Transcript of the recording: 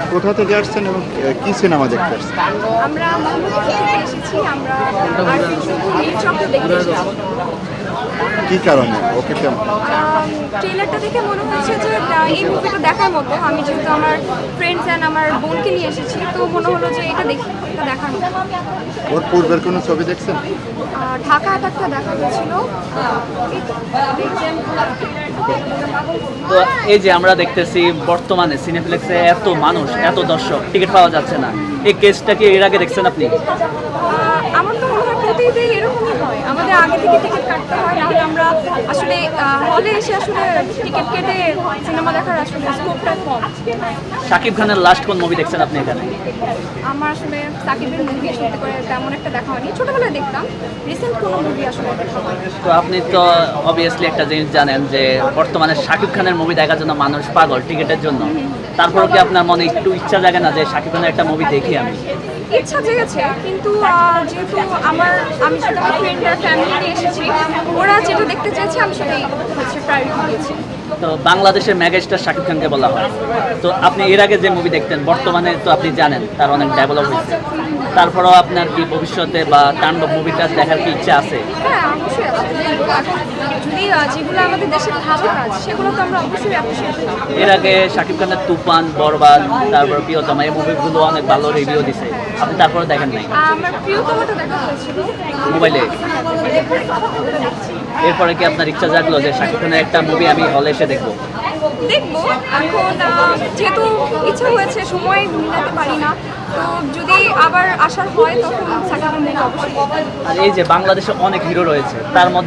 কোথা থেকে আসছেন এবং কি সিনেমা দেখতে আসছেন? আমরা থেকে এসেছি আমরা কি কারণে? ওকে কেমন ট্রেলারটা দেখে মনে হচ্ছে যে এই মুভিটা দেখার মতো। আমি যেহেতু আমার ফ্রেন্ডস অ্যান্ড আমার বোনকে নিয়ে এসেছি তো মনে হলো যে এটা দেখি এটা দেখার মতো। ওর পূর্বের কোনো ছবি দেখছেন? ঢাকা অ্যাটাকটা দেখা এই তো, এই যে আমরা দেখতেছি বর্তমানে সিনেপ্লেক্সে এত মানুষ এত দর্শক টিকিট পাওয়া যাচ্ছে না। এই কেসটা কি এর আগে দেখছেন আপনি? আমার প্রতিদিন এরকমই হয়। আমাদের আগে থেকে টিকিট কাটতে হয় নাহলে আমরা আসলে হলে এসে আসলে টিকিট কেটে সিনেমা দেখার আসলে স্কোপটা কম। শাকিব খানের লাস্ট কোন মুভি দেখছেন আপনি এখানে? আমার আসলে সাকিবের মুভি সত্যি করে তেমন একটা দেখা হয়নি। ছোটবেলায় দেখতাম রিসেন্ট কোনো মুভি আসলে দেখা হয়নি। তো আপনি তো অবভিয়াসলি একটা জিনিস জানেন যে বর্তমানে শাকিব খানের মুভি দেখার জন্য মানুষ পাগল টিকিটের জন্য। তারপরেও কি আপনার মনে একটু ইচ্ছা জাগে না যে শাকিব খানের একটা মুভি দেখি আমি? ইচ্ছা জেগেছে কিন্তু যেহেতু আমার আমি যেহেতু আমার ফ্রেন্ড আর ফ্যামিলি নিয়ে এসেছি ওরা যেটা দেখতে চাইছে আমি সেটাই হচ্ছে প্রায়োরিটি দিয়েছি। তো বাংলাদেশের মেগাস্টার শাকিব খানকে বলা হয়। তো আপনি এর আগে যে মুভি দেখতেন বর্তমানে তো আপনি জানেন তার অনেক ডেভেলপ হয়েছে। তারপরেও আপনার কি ভবিষ্যতে বা তাণ্ডব মুভিটা দেখার কি ইচ্ছা আছে? হ্যাঁ এর আগে শাকিব খানের তুফান বরবাদ তারপর প্রিয়তমা এই মুভিগুলো অনেক ভালো রিভিউ দিছে। আপনি তারপরে দেখেন নাই? দেখা হয়েছিল। মোবাইলে? এরপরে কি আপনার ইচ্ছা জাগলো যে শাকিব খানের একটা মুভি আমি হলে এসে দেখব? দেখব। এখন যেহেতু ইচ্ছা হয়েছে সময় মিলাতে পারি না তো যদি আবার আসার হয় তখন অবশ্যই আর এই যে বাংলাদেশে অনেক হিরো রয়েছে তার মধ্যে